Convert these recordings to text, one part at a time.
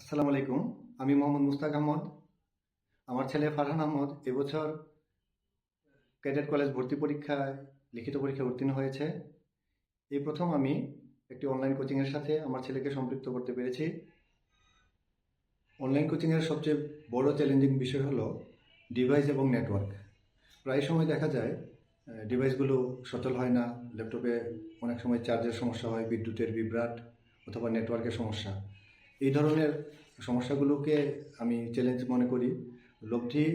আসসালামু আলাইকুম। আমি মোহাম্মদ মুস্তাক আহমদ। আমার ছেলে ফারহান আহমদ এবছর ক্যাডেট কলেজ ভর্তি পরীক্ষায়, লিখিত পরীক্ষায় উত্তীর্ণ হয়েছে। এই প্রথম আমি একটি অনলাইন কোচিংয়ের সাথে আমার ছেলেকে সম্পৃক্ত করতে পেরেছি। অনলাইন কোচিংয়ের সবচেয়ে বড় চ্যালেঞ্জিং বিষয় হলো ডিভাইস এবং নেটওয়ার্ক প্রায় সময় দেখা যায় ডিভাইসগুলো সচল হয় না ল্যাপটপে অনেক সময় চার্জের সমস্যা হয়, বিদ্যুতের বিভ্রাট অথবা নেটওয়ার্কের সমস্যা। এই ধরনের সমস্যাগুলোকে আমি চ্যালেঞ্জ মনে করি। লব্ধি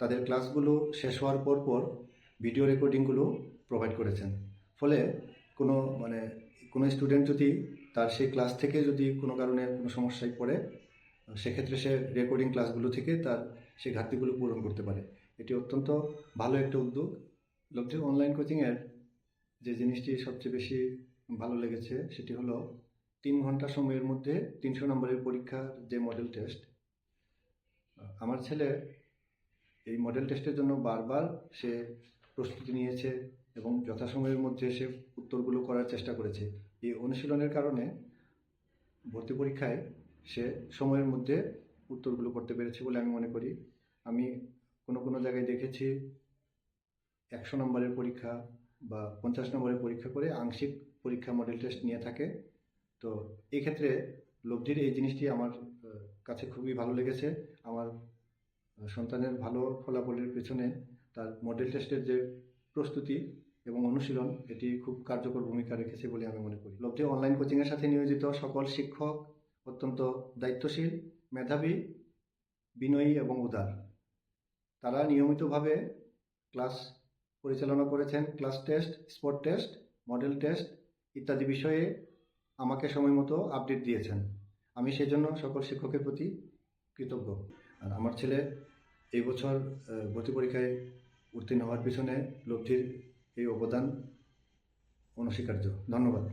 তাদের ক্লাসগুলো শেষ হওয়ার পর পর ভিডিও রেকর্ডিংগুলো প্রোভাইড করেছেন। ফলে কোনো মানে কোনো স্টুডেন্ট যদি তার সেই ক্লাস থেকে যদি কোনো কারণে কোনো সমস্যায় পড়ে, সেক্ষেত্রে সে রেকর্ডিং ক্লাসগুলো থেকে তার সেই ঘাটতিগুলো পূরণ করতে পারে। এটি অত্যন্ত ভালো একটা উদ্যোগ। লব্ধি অনলাইন কোচিংয়ের যে জিনিসটি সবচেয়ে বেশি ভালো লেগেছে, সেটি হলো তিন ঘণ্টা সময়ের মধ্যে তিনশো নম্বরের পরীক্ষার যে মডেল টেস্ট আমার ছেলে এই মডেল টেস্টের জন্য বারবার সে প্রস্তুতি নিয়েছে এবং যথাসময়ের মধ্যে সে উত্তরগুলো করার চেষ্টা করেছে। এই অনুশীলনের কারণে ভর্তি পরীক্ষায় সে সময়ের মধ্যে উত্তরগুলো করতে পেরেছে বলে আমি মনে করি। আমি কোনো কোনো জায়গায় দেখেছি একশো নম্বরের পরীক্ষা বা পঞ্চাশ নম্বরের পরীক্ষা করে আংশিক পরীক্ষা মডেল টেস্ট নিয়ে থাকে। তো এই ক্ষেত্রে লব্ধির এই জিনিসটি আমার কাছে খুবই ভালো লেগেছে। আমার সন্তানের ভালো ফলাফলের পেছনে তার মডেল টেস্টের যে প্রস্তুতি এবং অনুশীলন, এটি খুব কার্যকর ভূমিকা রেখেছে বলে আমি মনে করি। লব্ধি অনলাইন কোচিংয়ের সাথে নিয়োজিত সকল শিক্ষক, অত্যন্ত দায়িত্বশীল, মেধাবী, বিনয়ী এবং উদার। তারা নিয়মিতভাবে ক্লাস পরিচালনা করেছেন, class test spot test model test ইত্যাদি বিষয়ে আমাকে সময় মতো আপডেট দিয়েছেন। আমি সেই জন্য সকল শিক্ষকের প্রতি কৃতজ্ঞ। আর আমার ছেলে এই বছর ভর্তি পরীক্ষায় উত্তীর্ণ হওয়ার পিছনে লব্ধির এই অবদান অনস্বীকার্য। ধন্যবাদ।